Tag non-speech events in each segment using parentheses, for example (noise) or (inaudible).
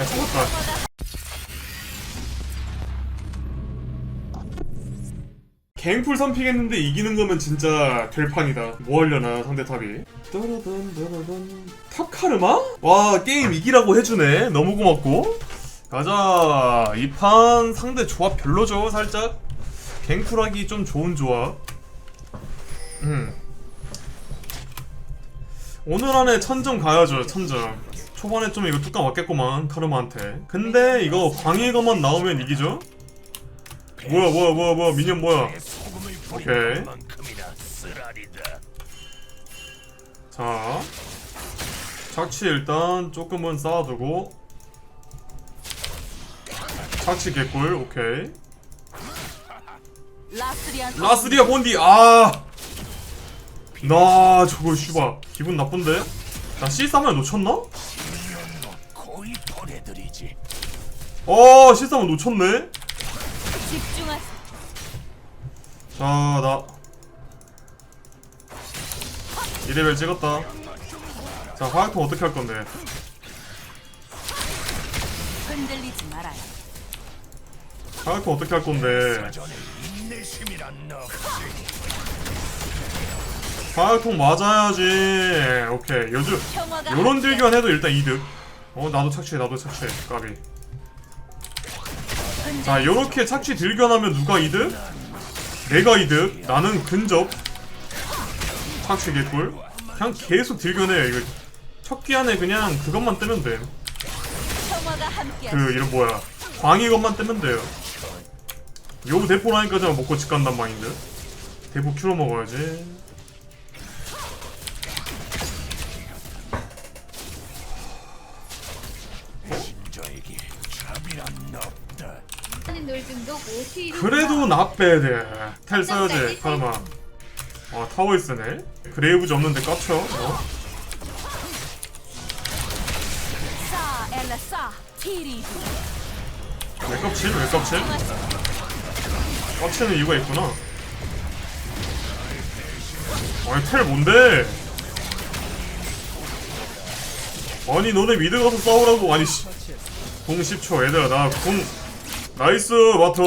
야 속았다 갱풀 선픽했는데 이기는 거면 진짜 될 판이다. 뭐 하려나 상대 탑이? 따라단, 따라단. 탑 카르마? 와 게임 이기라고 해주네. 너무 고맙고. 가자. 이 판 상대 조합 별로죠 살짝? 갱풀하기 좀 좋은 조합. 음. 오늘 안에 천점 가야죠 천점 초반에 좀 이거 뚜까 맞겠구만 카르마한테 근데 이거 광일거만 나오면 이기죠? 뭐야 뭐야 뭐야 뭐야 미니언 뭐야 오케이 자 착취 일단 조금은 쌓아두고 착취 개꿀 오케이 라스리아 본디 아! 나 저거 씨발 기분 나쁜데? 나 C3을 놓쳤나? 어 C3을 놓쳤네? 집중하세요. 자나 2레벨 찍었다 자 화약통 어떻게 할 건데 흔들리지 말아요. 화약통 어떻게 할 건데. 화약통 맞아야지 오케이 요즘 평화가 요런 딜교환 해도 일단 이득 어 나도 착취해 나도 착취해 까비 자 요렇게 착취 딜교환하면 누가 이득? 내가 이득. 나는 근접. 착취 개꿀. 그냥 계속 딜교환해 이거. 첫 기한에 그냥 그것만 뜨면 돼그 이름 뭐야? 광희 것만 뜨면 돼요. 요 대포 라인까지만 먹고 집 간단 마인드 대포 큐로 먹어야지 그래도 나빼돼 텔 써야지 카르마. 아 타워 있으네. 그레이브즈 없는데 깝쳐 어? 왜 깝칠? 왜 깝칠? 깝치는 이유가 있구나. 아니 텔 뭔데? 아니 너네 미드 가서 싸우라고. 아니 씨. 공 10초 얘들아. 나공 나이스 마토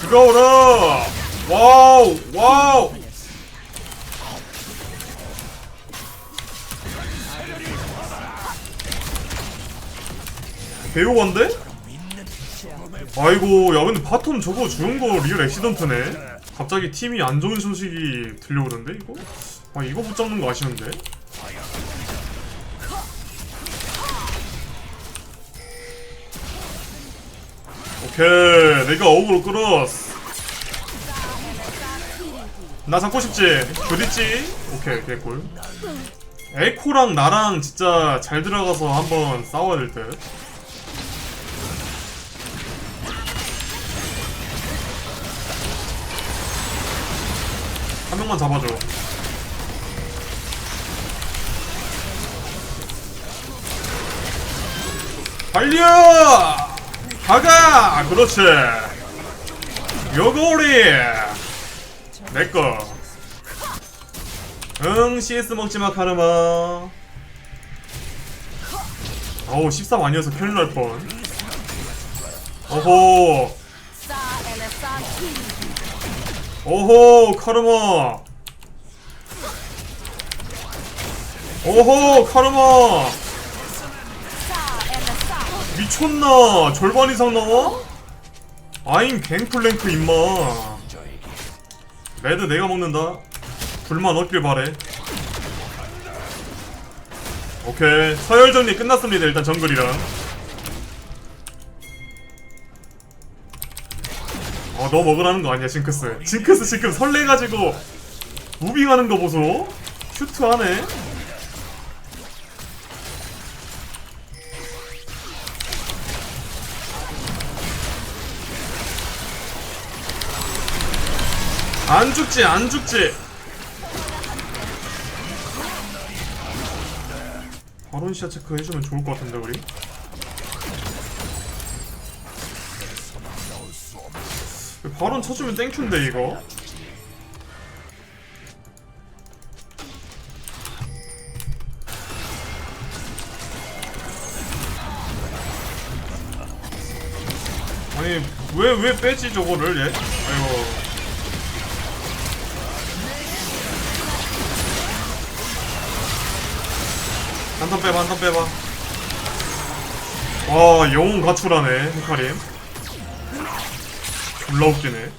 죽어오라 와우 와우 배우건데? 아이고 야 근데 바텀 저거 죽은 거 리얼 액시던트네 갑자기 팀이 안 좋은 소식이 들려오던데 이거? 아 이거 붙잡는 거 아쉬운데? 오케이 내가 어그로 끌었어 나 잡고 싶지? 교리지? 오케이 개꿀 에코랑 나랑 진짜 잘 들어가서 한번 싸워야 될 듯 한 명만 잡아줘. 달려! 가가! 그렇지. 요거리! 내꺼. 응, CS 먹지마, 카르마. 어우, 13 아니어서 큰일 날 뻔. 어호. 오호 카르마 오호 카르마 미쳤나 절반 이상 나와? 아임 갱플랭크 임마 레드 내가 먹는다 불만 얻길 바래 오케이 서열 정리 끝났습니다 일단 정글이랑 어, 너 먹으라는 거 아니야, 징크스. 징크스 지금 설레가지고 무빙하는 거 보소. 큐트하네. 죽지 안 죽지? 바론 시야 체크 해주면 좋을 것 같은데 우리? 바론 쳐주면 땡큐인데 이거? 아니 왜왜 왜 빼지 저거를 얘? 아이고. 한 턴 빼봐 한 턴 빼봐. 와 영웅 가출하네 헤카림. 졸라 웃기네.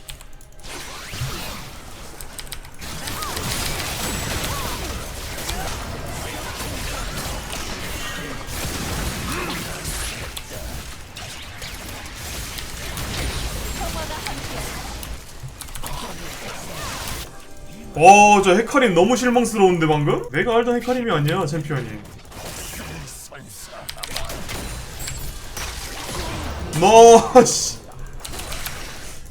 어, 저 헤카림 너무 실망스러운데 방금? 내가 알던 헤카림이 아니야 챔피언이. 너 씨.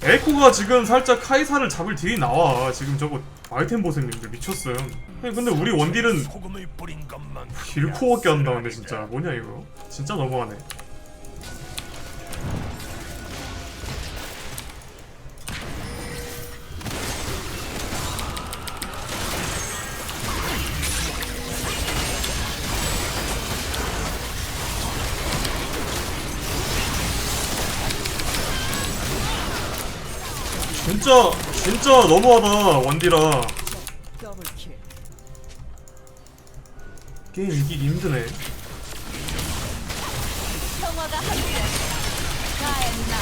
에코가 지금 살짝 카이사를 잡을 딜이 나와. 지금 저거 아이템 보세님들 미쳤음. 아니, 근데 우리 원딜은 딜코어밖에 안 나오네 진짜. 뭐냐 이거? 진짜 너무하네. 진짜 진짜 너무하다 원디라 게임 이기기 힘드네 평화가 함께. 가엔나.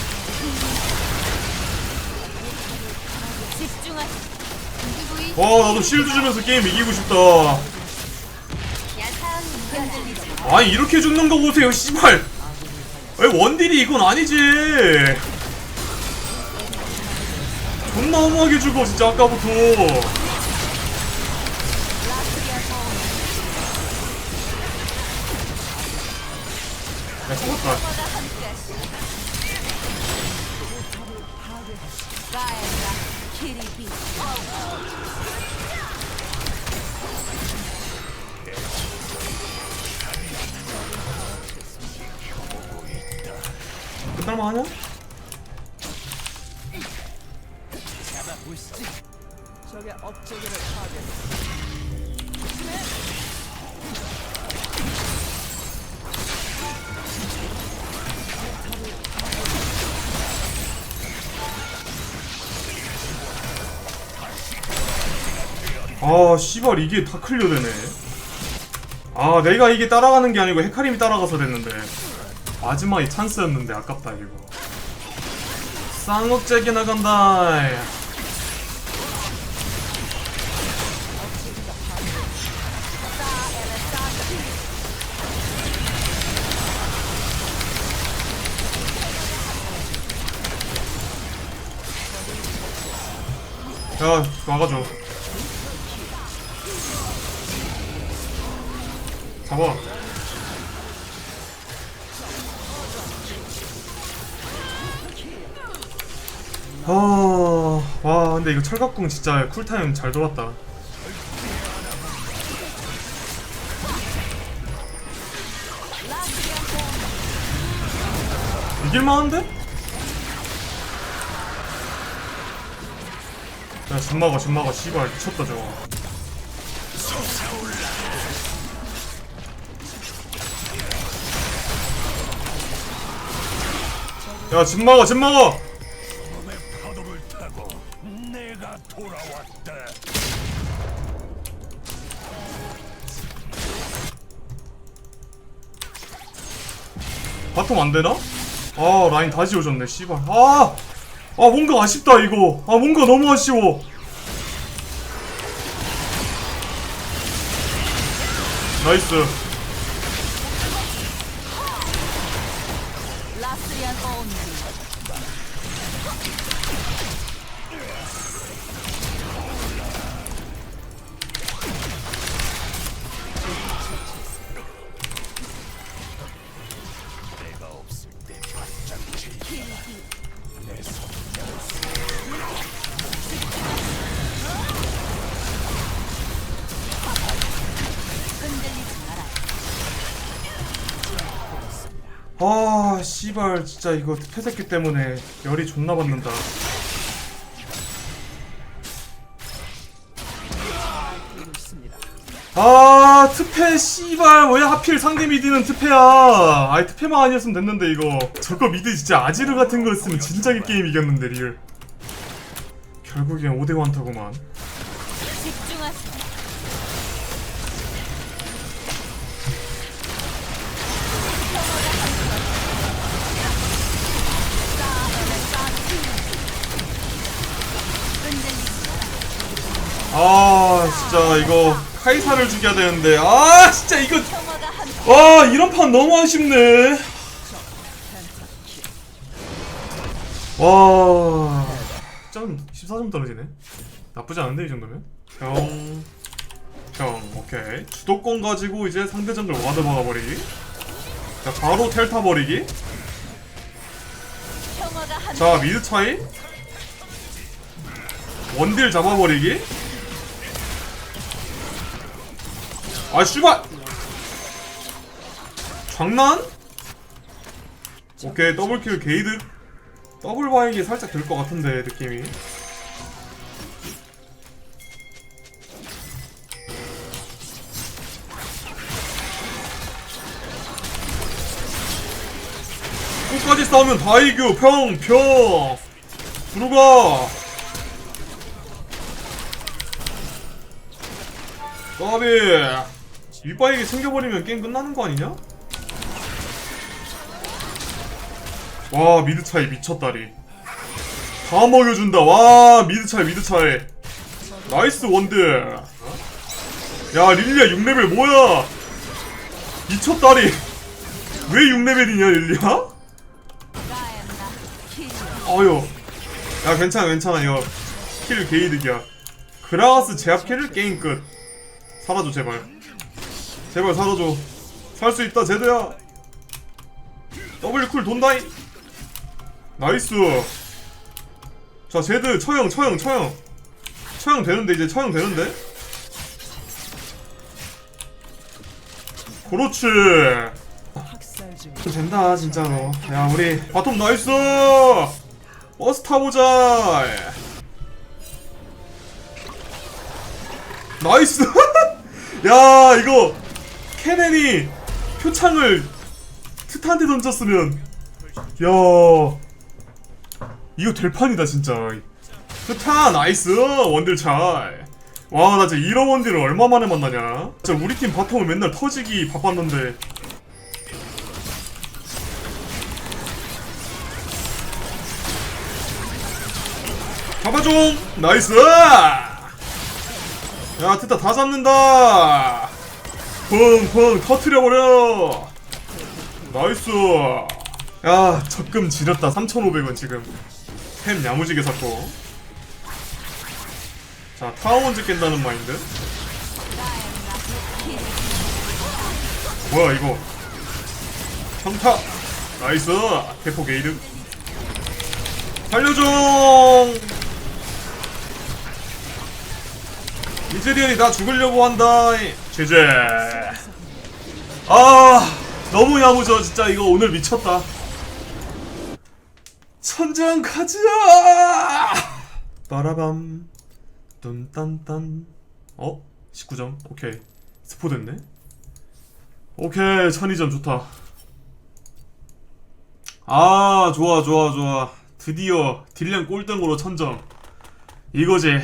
집중하시. 누구이 와 나도 실드 주면서 게임 이기고 싶다 야상 흔들리지. 아니 이렇게 죽는 거 보세요 씨발 왜 원딜이 이건 아니지 존나 허무하게 죽어 진짜 아까부터 야 죽었다 평화가 함께. 키리비. 끝날만 하냐? 아 씨발 이게 다 클리어 되네 아 내가 이게 따라가는 게 아니고 헤카림이 따라가서 됐는데 마지막에 찬스였는데 아깝다 이거 쌍억제기 나간다 야 막아줘 잡아 아, 와, 근데 이거 철갑궁 진짜 쿨타임 잘 돌았다. 이길만한데? 야, 집 막아, 집 막아, 씨발, 미쳤다, 저거. 야, 집 막아, 집 막아! 소금의 파도를 타고 내가 돌아왔다. 바텀 안 되나? 아 라인 다 지워졌네 씨발 아! 아 뭔가 아쉽다 이거. 아 뭔가 너무 아쉬워. 나이스. 라스리안 온 아 씨발 진짜 이거 패새끼 때문에 열이 존나 받는다. 아아 트페 씨발 왜 하필 상대 미드는 트페야. 아이 트페만 아니었으면 됐는데 이거. 저거 미드 진짜 아지르 같은 거였으면 진작에 게임 이겼는데 리얼. 결국엔 5대 원타구만 아 진짜 이거 카이사를 죽여야 되는데. 아 진짜 이거. 와 이런 판 너무 아쉽네. 와. 점 14점 떨어지네. 나쁘지 않은데 이 정도면? 형, 형 오케이. 주도권 가지고 이제 상대 정글 와드 박아버리기 자 바로 텔타 버리기. 자 미드 차이. 원딜 잡아버리기 아 씨발! 장난? 오케이 더블킬 게이드. 더블 바이기 살짝 될 것 같은데 느낌이. 끝까지 싸우면 다 이겨 평평 들어가? 까비 윗바이게 챙겨버리면 게임 끝나는 거 아니냐? 와 미드 차이 미쳤다리. 다 먹여준다. 와 미드 차이 미드 차이. 나이스 원드 야 릴리아 6레벨 뭐야? 미쳤다리. 왜 6레벨이냐 릴리아? 어휴 야 괜찮아 괜찮아. 이거 킬 게이득이야. 그라가스 제압 킬을 게임 끝. 사라져 제발 제발 사라져. 살수 있다 제드야. W 쿨 돈다잉. 나이스. 자 제드 처형 처형 처형. 처형 되는데 이제 처형 되는데? 그렇지. 된다 진짜로. 야 우리 바텀 나이스! 버스 타보자 나이스! (laughs) 야 이거 케넨이 표창을 트탄데 던졌으면 야 이거 될 판이다 진짜. 트탄 나이스 원딜 잘 와 나 진짜 이런 원딜을 얼마 만에 만나냐. 진짜 우리 팀 바텀을 맨날 터지기 바빴는데. 잡아줘 나이스! 야 트타 다 잡는다 펑펑 터트려버려. 나이스. 야 적금 지렸다. 3,500원 지금. 햄 야무지게 샀고. 자 타워먼즈 깬다는 마인드. 뭐야 이거? 평타. 나이스. 대포 게이드. 살려줘! 이즈리언이 나 죽으려고 한다 제제 아 너무 야무져. 진짜 이거 오늘 미쳤다. 천장 가자 빠라밤. 뚠딴딴. 어? 19점? 오케이. 스포 됐네? 오케이. 1200점 좋다. 아 좋아 좋아 좋아. 드디어 딜량 꼴등으로 1000점. 이거지